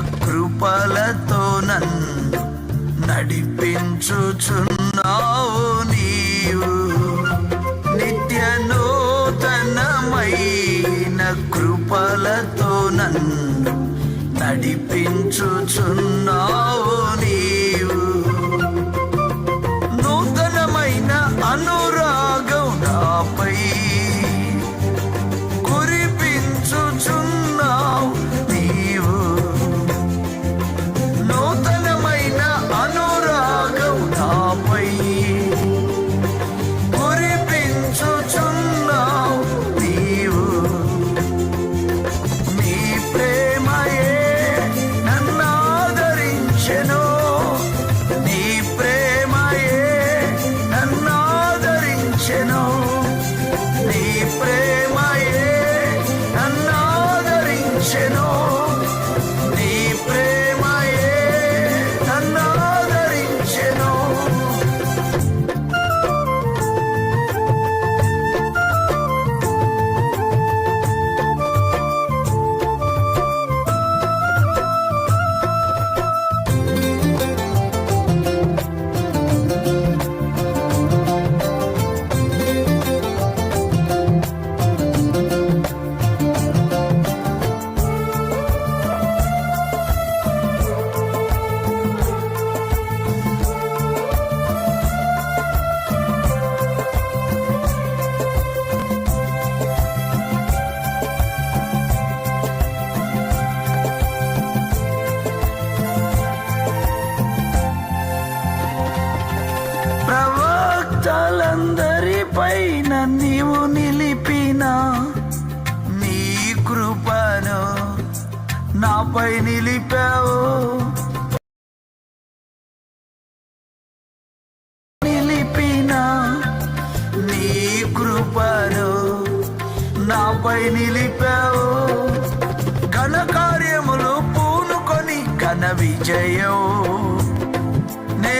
కృపలతో నన్ను నడిపించుచున్నావు నీవు. నిత్య నూతనమైన కృపలతో నన్ను నడిపించుచున్నావు. ప్రవక్తలందరిపైన నీవు నిలిపిన నీ కృపను నాపై నిలిపావు. నిలిపిన నీ కృపను నాపై నిలిపావు. ఘన కార్యములు పూనుకొని ఘన విజయం నే